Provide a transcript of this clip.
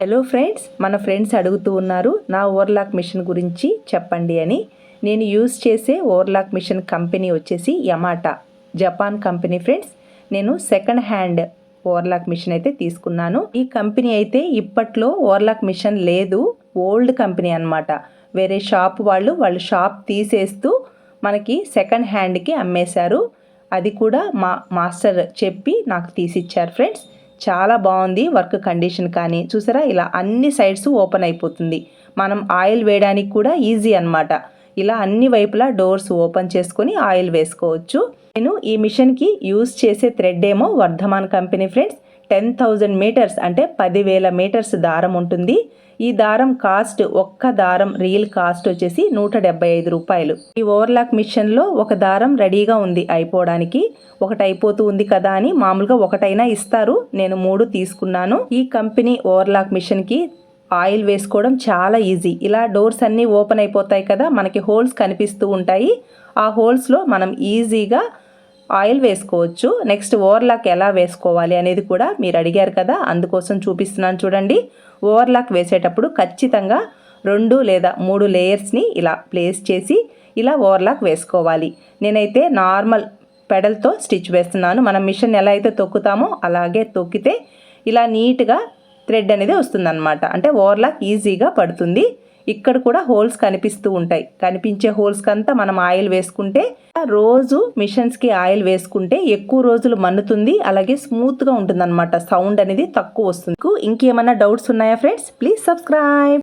Hello friends మన friends అడుగుతూ ఉన్నారు నా ఓవర్లాక్ మిషన్ గురించి చెప్పండి అని. నేను యూస్ చేసే ఓవర్లాక్ మిషన్ కంపెనీ వచ్చేసి యమాటా జపాన్ కంపెనీ ఫ్రెండ్స్ నేను సెకండ్ హ్యాండ్ ఓవర్లాక్ మిషన్ అయితే తీసుకున్నాను. ఈ కంపెనీ అయితే ఇప్పట్లో ఓవర్లాక్ మిషన్ లేదు ఓల్డ్ కంపెనీ అన్నమాట. వేరే షాప్ వాళ్ళు వాళ్ళు షాప్ తీసేస్తూ మనకి సెకండ్ హ్యాండ్కి అమ్మేశారు. అది కూడా మా మాస్టర్ చెప్పి నాకు తీసిచ్చారు ఫ్రెండ్స్ చాలా బాగుంది వర్క్ కండిషన్ కానీ. చూసారా? ఇలా అన్ని సైడ్స్ ఓపెన్ అయిపోతుంది. మనం ఆయిల్ వేయడానికి కూడా ఈజీ అన్నమాట. ఇలా అన్ని వైపులా డోర్స్ ఓపెన్ చేసుకొని ఆయిల్ వేసుకోవచ్చు. నేను ఈ మిషన్కి యూస్ చేసే థ్రెడ్ ఏమో Vardhaman company friends. Ten thousand metres అంటే పదివేల మీటర్స్ దారం ఉంటుంది. ఈ దారం కాస్ట్ ఒక్క దారం రియల్ కాస్ట్ వచ్చేసి నూట డెబ్బై ఐదు రూపాయలు. ఈ ఓవర్లాక్ మిషన్లో ఒక దారం రెడీగా ఉంది అయిపోవడానికి. ఒకటి అయిపోతూ ఉంది కదా అని మామూలుగా ఒకటైనా ఇస్తారు. నేను మూడు తీసుకున్నాను. ఈ కంపెనీ ఓవర్లాక్ మిషన్కి ఆయిల్ వేసుకోవడం చాలా ఈజీ ఇలా డోర్స్ అన్నీ ఓపెన్ అయిపోతాయి కదా మనకి హోల్స్ కనిపిస్తూ ఉంటాయి. ఆ హోల్స్లో మనం ఈజీగా ఆయిల్ వేసుకోవచ్చు. నెక్స్ట్ ఓవర్లాక్ ఎలా వేసుకోవాలి అనేది కూడా మీరు అడిగారు కదా అందుకోసం చూపిస్తున్నాను చూడండి. ఓవర్లాక్ వేసేటప్పుడు ఖచ్చితంగా రెండు లేదా మూడు లేయర్స్ని ఇలా ప్లేస్ చేసి ఇలా ఓవర్లాక్ వేసుకోవాలి. నేనైతే నార్మల్ పెడల్తో స్టిచ్ వేస్తున్నాను. మనం మిషన్ ఎలా అయితే తొక్కుతామో అలాగే తొక్కితే ఇలా నీట్గా థ్రెడ్ అనేది వస్తుందన్నమాట. అంటే ఓవర్లాక్ ఈజీగా పడుతుంది. ఇక్కడ కూడా హోల్స్ కనిపిస్తూ ఉంటాయి. కనిపించే హోల్స్కి అంతా మనం ఆయిల్ వేసుకుంటే రోజు మిషన్స్కి ఆయిల్ వేసుకుంటే ఎక్కువ రోజులు మన్నుతుంది అలాగే స్మూత్గా ఉంటుందన్నమాట. సౌండ్ అనేది తక్కువ వస్తుంది. ఇంకేమైనా డౌట్స్ ఉన్నాయా ఫ్రెండ్స్? Please subscribe.